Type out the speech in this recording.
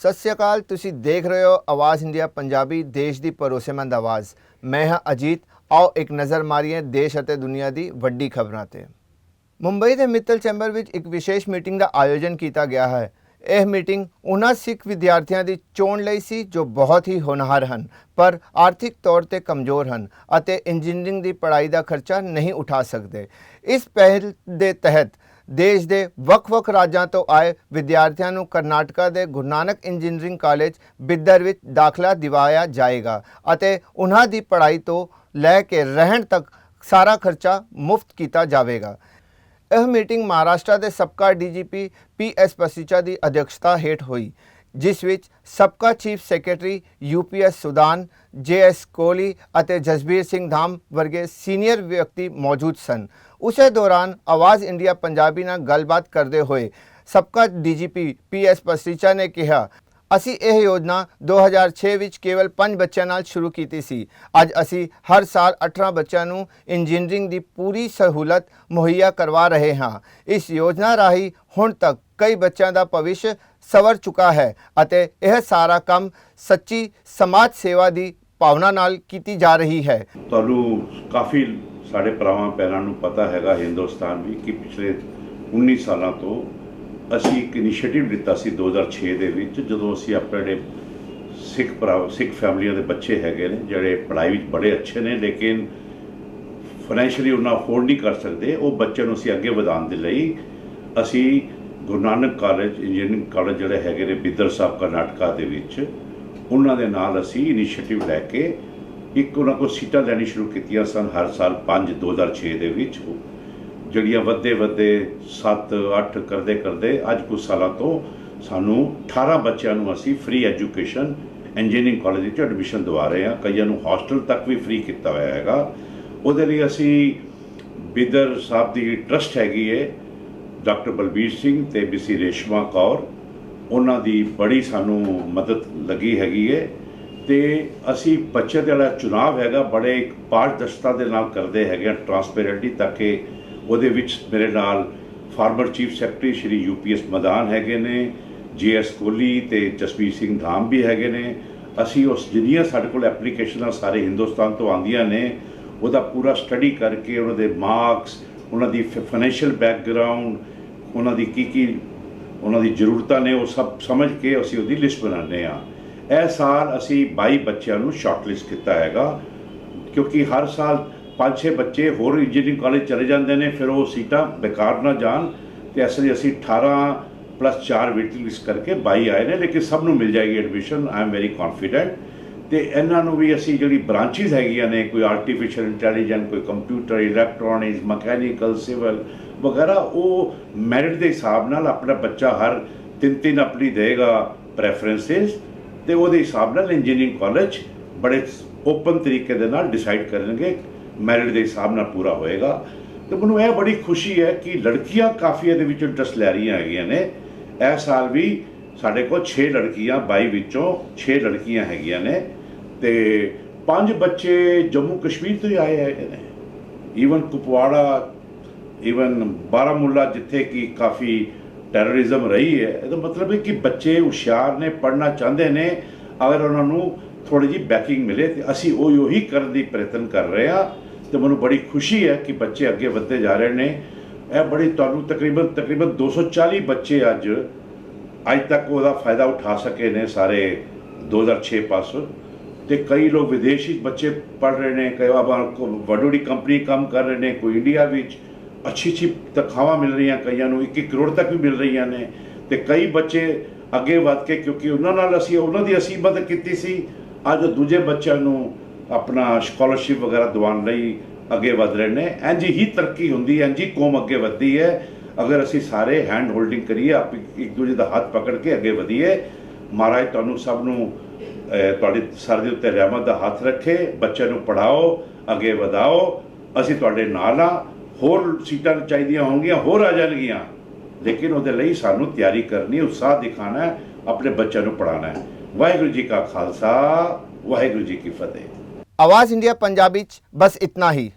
ਸਤਿ ਸ਼੍ਰੀ ਅਕਾਲ, ਤੁਸੀਂ ਦੇਖ ਰਹੇ ਹੋ ਆਵਾਜ਼ ਇੰਡੀਆ ਪੰਜਾਬੀ, ਦੇਸ਼ ਦੀ ਭਰੋਸੇਮੰਦ ਆਵਾਜ਼। ਮੈਂ ਹਾਂ ਅਜੀਤ, ਆਓ ਇੱਕ ਨਜ਼ਰ ਮਾਰੀਏ ਦੇਸ਼ ਅਤੇ ਦੁਨੀਆ ਦੀ ਵੱਡੀ ਖਬਰਾਂ ਤੇ। ਮੁੰਬਈ ਦੇ ਮਿੱਤਲ ਚੈਂਬਰ ਵਿੱਚ ਇੱਕ ਵਿਸ਼ੇਸ਼ ਮੀਟਿੰਗ ਦਾ ਆਯੋਜਨ ਕੀਤਾ ਗਿਆ ਹੈ। ਇਹ ਮੀਟਿੰਗ ਉਹਨਾਂ ਸਿੱਖ ਵਿਦਿਆਰਥੀਆਂ ਦੀ ਚੋਣ ਲਈ ਸੀ ਜੋ ਬਹੁਤ ਹੀ ਹੋਣਹਾਰ ਹਨ, ਪਰ ਆਰਥਿਕ ਤੌਰ ਤੇ ਕਮਜ਼ੋਰ ਹਨ ਅਤੇ ਇੰਜੀਨੀਅਰਿੰਗ ਦੀ ਪੜ੍ਹਾਈ ਦਾ ਖਰਚਾ ਨਹੀਂ ਉਠਾ ਸਕਦੇ। ਇਸ ਪਹਿਲ ਦੇ ਤਹਿਤ ਦੇਸ਼ ਦੇ ਵੱਖ-ਵੱਖ ਰਾਜਾਂ ਤੋਂ ਆਏ ਵਿਦਿਆਰਥੀਆਂ ਨੂੰ ਕਰਨਾਟਕਾ ਦੇ ਗੁਰੂ ਨਾਨਕ ਇੰਜੀਨੀਅਰਿੰਗ ਕਾਲਜ ਬਿੱਦਰ ਵਿੱਚ ਦਾਖਲਾ ਦਿਵਾਇਆ ਜਾਏਗਾ ਅਤੇ ਉਹਨਾਂ ਦੀ ਪੜ੍ਹਾਈ ਤੋਂ ਲੈ ਕੇ ਰਹਿਣ ਤੱਕ ਸਾਰਾ ਖਰਚਾ ਮੁਫਤ ਕੀਤਾ ਜਾਵੇਗਾ। ਇਹ ਮੀਟਿੰਗ ਮਹਾਰਾਸ਼ਟਰ ਦੇ ਸਬਕਾ ਡੀਜੀਪੀ ਪੀ ਐਸ ਪਸੀਚਾ ਦੀ ਅਧਿਕਸ਼ਤਾ ਹੇਠ ਹੋਈ, ਜਿਸ ਵਿੱਚ ਸਬਕਾ chief secretary UPS Sudan JS Kohli ਅਤੇ ਜਸਬੀਰ ਸਿੰਘ ਧਾਮ ਵਰਗੇ ਸੀਨੀਅਰ ਵਿਅਕਤੀ ਮੌਜੂਦ ਸਨ। ਉਸੇ ਦੌਰਾਨ ਆਵਾਜ਼ ਇੰਡੀਆ ਪੰਜਾਬੀ ਨਾਲ ਗੱਲਬਾਤ ਕਰਦੇ ਹੋਏ ਸਬਕਾ ਡੀਜੀਪੀ ਪੀ ਐਸ ਪਸੀਚਾ ਨੇ ਕਿਹਾ, ਅਸੀਂ ਇਹ ਯੋਜਨਾ 2006 ਵਿੱਚ ਕੇਵਲ 5 ਬੱਚਿਆਂ ਨਾਲ ਸ਼ੁਰੂ ਕੀਤੀ ਸੀ। ਅੱਜ ਅਸੀਂ ਹਰ ਸਾਲ 18 ਬੱਚਿਆਂ ਨੂੰ ਇੰਜੀਨੀਅਰਿੰਗ ਦੀ ਪੂਰੀ ਸਹੂਲਤ ਮੁਹੱਈਆ ਕਰਵਾ ਰਹੇ ਹਾਂ। ਇਸ ਯੋਜਨਾ ਰਾਹੀਂ ਹੁਣ ਤੱਕ ਕਈ ਬੱਚਿਆਂ ਦਾ ਭਵਿੱਖ ਸਵਰ ਚੁੱਕਾ ਹੈ ਅਤੇ ਇਹ ਸਾਰਾ ਕੰਮ ਸੱਚੀ ਸਮਾਜ ਸੇਵਾ ਦੀ ਭਾਵਨਾ ਨਾਲ ਕੀਤੀ ਜਾ ਰਹੀ ਹੈ। ਤੁਹਾਨੂੰ ਕਾਫੀ ਸਾਡੇ ਭਰਾਵਾਂ ਪੈਰਾਂ ਨੂੰ ਪਤਾ ਹੈਗਾ ਹਿੰਦੁਸਤਾਨ ਵੀ ਕਿ ਪਿਛਲੇ 19 ਸਾਲਾਂ ਤੋਂ ਅਸੀਂ ਇੱਕ ਇਨੀਸ਼ੀਏਟਿਵ ਲਿੱਤਾ ਸੀ 2006 ਦੇ ਵਿੱਚ, ਜਦੋਂ ਅਸੀਂ ਆਪਣੇ ਜਿਹੜੇ ਸਿੱਖ ਭਰਾ, ਸਿੱਖ ਫੈਮਲੀਆਂ ਦੇ ਬੱਚੇ ਹੈਗੇ ਨੇ, ਜਿਹੜੇ ਪੜ੍ਹਾਈ ਵਿੱਚ ਬੜੇ ਅੱਛੇ ਨੇ, ਲੇਕਿਨ ਫਾਈਨੈਂਸ਼ੀਅਲੀ ਉਹਨਾਂ ਅਫੋਰਡ ਨਹੀਂ ਕਰ ਸਕਦੇ, ਉਹ ਬੱਚਿਆਂ ਨੂੰ ਅਸੀਂ ਅੱਗੇ ਵਧਾਉਣ ਦੇ ਲਈ ਅਸੀਂ Guru Nanak college engineering college ਜਿਹੜੇ ਹੈਗੇ ਨੇ ਬਿੱਦਰ ਸਾਹਿਬ, ਕਰਨਾਟਕਾ ਦੇ ਵਿੱਚ, ਉਹਨਾਂ ਦੇ ਨਾਲ ਅਸੀਂ ਇਨੀਸ਼ੀਏਟਿਵ ਲੈ ਕੇ ਇੱਕ ਉਹਨਾਂ ਕੋਲ ਸੀਟਾਂ ਲੈਣੀ ਸ਼ੁਰੂ ਕੀਤੀਆਂ ਸਨ ਹਰ ਸਾਲ 5 2006 ਦੇ ਵਿੱਚ। ਜਿਹੜੀਆਂ ਵੱਧੇ ਵੱਧੇ 7 8 ਕਰਦੇ ਕਰਦੇ ਅੱਜ ਕੁਝ ਸਾਲਾਂ ਤੋਂ ਸਾਨੂੰ 18 ਬੱਚਿਆਂ ਨੂੰ ਅਸੀਂ ਫ੍ਰੀ ਐਜੂਕੇਸ਼ਨ ਇੰਜੀਨੀਅਰਿੰਗ ਕਾਲਜ ਵਿੱਚ ਐਡਮਿਸ਼ਨ ਦਵਾ ਰਹੇ ਹਾਂ। ਕਈਆਂ ਨੂੰ ਹੋਸਟਲ ਤੱਕ ਵੀ ਫ੍ਰੀ ਕੀਤਾ ਹੋਇਆ ਹੈਗਾ। ਉਹਦੇ ਲਈ ਅਸੀਂ ਬਿਦਰ ਸਾਹਿਬ ਦੀ ਟਰਸਟ ਹੈਗੀ ਹੈ ਡਾਕਟਰ ਬਲਬੀਰ ਸਿੰਘ ਤੇ ਬੀਸੀ ਰੇਸ਼ਮਾ ਕੌਰ। ਉਹਨਾਂ ਦੀ ਬੜੀ ਸਾਨੂੰ ਮਦਦ ਲੱਗੀ ਹੈਗੀ ਹੈ ਤੇ ਅਸੀਂ ਬੱਚੇ ਦੇ ਵਾਲਾ ਚੁਣਾਵ ਹੈਗਾ, ਬੜੇ ਇੱਕ ਪਾਰਦਰਸ਼ਤਾ ਦੇ ਨਾਲ ਕਰਦੇ ਹੈਗੇ ਆ ਟਰਾਂਸਪੇਰੈਂਟਲੀ ਤਾਂ ਕਿ ਉਹਦੇ ਵਿੱਚ ਮੇਰੇ ਨਾਲ former chief secretary Shri UPS Madan ਹੈਗੇ ਨੇ ਜੀਐਸ ਕੋਹਲੀ ਤੇ ਜਸਵੀਰ ਸਿੰਘ ਧਾਮ ਵੀ ਹੈਗੇ ਨੇ। ਅਸੀਂ ਉਸ ਜਿੰਨੀਆਂ ਸਾਡੇ ਕੋਲ ਐਪਲੀਕੇਸ਼ਨਾਂ ਸਾਰੇ ਹਿੰਦੁਸਤਾਨ ਤੋਂ ਆਉਂਦੀਆਂ ਨੇ, ਉਹਦਾ ਪੂਰਾ ਸਟੱਡੀ ਕਰਕੇ ਉਹਨਾਂ ਦੇ ਮਾਰਕਸ ਉਹਨਾਂ ਦੀ ਫਾਈਨੈਂਸ਼ੀਅਲ ਬੈਕਗ੍ਰਾਉਂਡ ਉਹਨਾਂ ਦੀ ਕੀ ਕੀ ਉਹਨਾਂ ਦੀ ਜ਼ਰੂਰਤਾਂ ਨੇ, ਉਹ ਸਭ ਸਮਝ ਕੇ ਅਸੀਂ ਉਹਦੀ ਲਿਸਟ ਬਣਾਉਂਦੇ ਆ ਇਹ ਸਾਲ ਅਸੀਂ 22 ਬੱਚਿਆਂ ਨੂੰ ਸ਼ਾਰਟਲਿਸਟ ਕੀਤਾ ਹੈਗਾ, ਕਿਉਂਕਿ ਹਰ ਸਾਲ 5-6 ਬੱਚੇ ਹੋਰ ਇੰਜੀਨੀਅਰਿੰਗ ਕਾਲਜ ਚਲੇ ਜਾਂਦੇ ਨੇ, ਫਿਰ ਉਹ ਸੀਟਾਂ ਬੇਕਾਰ ਨਾ ਜਾਣ ਤੇ ਇਸ ਲਈ ਅਸੀਂ 18 ਪਲੱਸ 4 ਵੇਟਿੰਗ ਲਿਸਟ ਕਰਕੇ 22 ਆਏ ਨੇ, ਲੇਕਿਨ ਸਭ ਨੂੰ ਮਿਲ ਜਾਏਗੀ admission I am very confident ਤੇ ਇਹਨਾਂ ਨੂੰ ਵੀ ਅਸੀਂ ਜਿਹੜੀ ਬ੍ਰਾਂਚਿਸ ਹੈਗੀਆਂ ਨੇ, ਕੋਈ ਆਰਟੀਫੀਸ਼ੀਅਲ ਇੰਟੈਲੀਜੈਂਟ ਕੋਈ ਕੰਪਿਊਟਰ ਇਲੈਕਟ੍ਰੋਨਿਕਸ ਮਕੈਨੀਕਲ ਸਿਵਲ ਵਗੈਰਾ, ਉਹ ਮੈਰਿਟ ਦੇ ਹਿਸਾਬ ਨਾਲ ਆਪਣਾ ਬੱਚਾ ਹਰ ਤਿੰਨ ਤਿੰਨ ਆਪਣੀ ਦੇਗਾ ਪ੍ਰੈਫਰੈਂਸਸ ਤੇ ਉਹਦੇ ਹਿਸਾਬ ਨਾਲ ਇੰਜੀਨੀਅਰਿੰਗ ਕਾਲਜ ਬੜੇ ਓਪਨ ਤਰੀਕੇ ਦੇ ਨਾਲ ਡਿਸਾਈਡ ਕਰਨਗੇ ਮੈਰਿਟ ਦੇ ਹਿਸਾਬ ਨਾਲ ਪੂਰਾ ਹੋਏਗਾ। ਤੇ ਮੈਨੂੰ ਇਹ ਬੜੀ ਖੁਸ਼ੀ ਹੈ ਕਿ ਲੜਕੀਆਂ ਕਾਫੀ ਇਹਦੇ ਵਿੱਚ ਇੰਟਰਸਟ ਲੈ ਰਹੀਆਂ ਹੈਗੀਆਂ ਨੇ। ਇਹ ਸਾਲ ਵੀ ਸਾਡੇ ਕੋਲ 6 ਲੜਕੀਆਂ 22 ਵਿੱਚੋਂ 6 ਲੜਕੀਆਂ ਹੈਗੀਆਂ ਨੇ ਤੇ ਪੰਜ ਬੱਚੇ ਜੰਮੂ ਕਸ਼ਮੀਰ ਤੋਂ ਹੀ ਆਏ ਹੈਗੇ ਨੇ। ਈਵਨ ਕੁਪਵਾੜਾ ਈਵਨ ਬਾਰਾਮੂਲਾ ਜਿੱਥੇ ਕਿ ਕਾਫੀ ਟੈਰਰਿਜ਼ਮ ਰਹੀ ਹੈ ਇਹਦਾ ਮਤਲਬ ਹੈ ਕਿ ਬੱਚੇ ਹੁਸ਼ਿਆਰ ਨੇ ਪੜ੍ਹਨਾ ਚਾਹੁੰਦੇ ਨੇ ਅਗਰ ਉਹਨਾਂ ਨੂੰ ਥੋੜੀ ਜਿਹੀ ਬੈਕਿੰਗ ਮਿਲੇ ਤੇ ਅਸੀਂ ਉਹ ਉਹੀ ਕਰਨ ਦੀ ਪ੍ਰਯਤਨ ਕਰ ਰਹੇ ਹਾਂ ਤੇ ਮੈਨੂੰ ਬੜੀ ਖੁਸ਼ੀ ਹੈ ਕਿ ਬੱਚੇ ਅੱਗੇ ਵਧਦੇ ਜਾ ਰਹੇ ਨੇ ਇਹ ਬੜੀ ਤੁਹਾਨੂੰ ਤਕਰੀਬਨ ਤਕਰੀਬਨ 240 ਬੱਚੇ ਅੱਜ ਅੱਜ ਤੱਕ ਉਹਦਾ ਫਾਇਦਾ ਉਠਾ ਸਕੇ ਨੇ ਸਾਰੇ 2006 ਪਾਸ ਤੇ ਕਈ ਲੋਕ ਵਿਦੇਸ਼ੀ ਬੱਚੇ ਪੜ ਰਹੇ ਨੇ ਕਈ ਵਾਰ ਵੱਡੀ ਵੱਡੀ ਕੰਪਨੀ ਕੰਮ ਕਰ ਰਹੇ ਨੇ ਕੋਈ ਇੰਡੀਆ ਵਿੱਚ ਅੱਛੀ ਅੱਛੀ ਤਨਖਾਹਾਂ ਮਿਲ ਰਹੀਆਂ ਕਈਆਂ ਨੂੰ 1 ਕਰੋੜ ਤੱਕ ਵੀ ਮਿਲ ਰਹੀਆਂ ਨੇ। ਤੇ ਕਈ ਬੱਚੇ ਅੱਗੇ ਵੱਧ ਕੇ, ਕਿਉਂਕਿ ਉਹਨਾਂ ਨਾਲ ਅਸੀਂ, ਉਹਨਾਂ ਦੀ ਅਸੀਂ ਮਦਦ ਕੀਤੀ ਸੀ, ਅੱਜ ਦੂਜੇ ਬੱਚਿਆਂ ਨੂੰ ਆਪਣਾ ਸਕਾਲਰਸ਼ਿਪ ਵਗੈਰਾ ਦਿਵਾਉਣ ਲਈ ਅੱਗੇ ਵਧ ਰਹੇ ਨੇ। ਇੰਝ ਹੀ ਤਰੱਕੀ ਹੁੰਦੀ ਹੈ, ਇੰਝ ਹੀ ਕੌਮ ਅੱਗੇ ਵਧਦੀ ਹੈ। ਅਗਰ ਅਸੀਂ ਸਾਰੇ ਹੈਂਡ ਹੋਲਡਿੰਗ ਕਰੀਏ, ਆਪ ਇੱਕ ਦੂਜੇ ਦਾ ਹੱਥ ਪਕੜ ਕੇ ਅੱਗੇ ਵਧੀਏ, ਮਹਾਰਾਜ ਤੁਹਾਨੂੰ ਸਭ ਨੂੰ ਤੁਹਾਡੇ ਸਰ ਦੇ ਉੱਤੇ ਰਹਿਮਤ ਦਾ ਹੱਥ ਰੱਖੇ, ਬੱਚਿਆਂ ਨੂੰ ਪੜਾਓ ਅੱਗੇ ਵਧਾਓ। ਅਸੀਂ ਤੁਹਾਡੇ ਨਾਲ ਆ ਹੋਰ ਸੀਟਾਂ ਚਾਹੀਦੀਆਂ ਹੋਣਗੀਆਂ, ਹੋਰ ਆ ਜਾਣਗੀਆਂ। ਲੇਕਿਨ ਉਹਦੇ ਲਈ ਸਾਨੂੰ ਤਿਆਰੀ ਕਰਨੀ, ਉਤਸ਼ਾਹ ਦਿਖਾਣਾ ਹੈ, ਆਪਣੇ ਬੱਚਿਆਂ ਨੂੰ ਪੜਾਉਣਾ ਹੈ। ਵਾਹਿਗੁਰੂ ਜੀ ਕਾ ਖਾਲਸਾ, ਵਾਹਿਗੁਰੂ ਜੀ ਕੀ ਫਤਿਹ। ਆਵਾਜ਼ ਇੰਡੀਆ ਪੰਜਾਬੀ ਚ ਬਸ ਇਤਨਾ ਹੀ।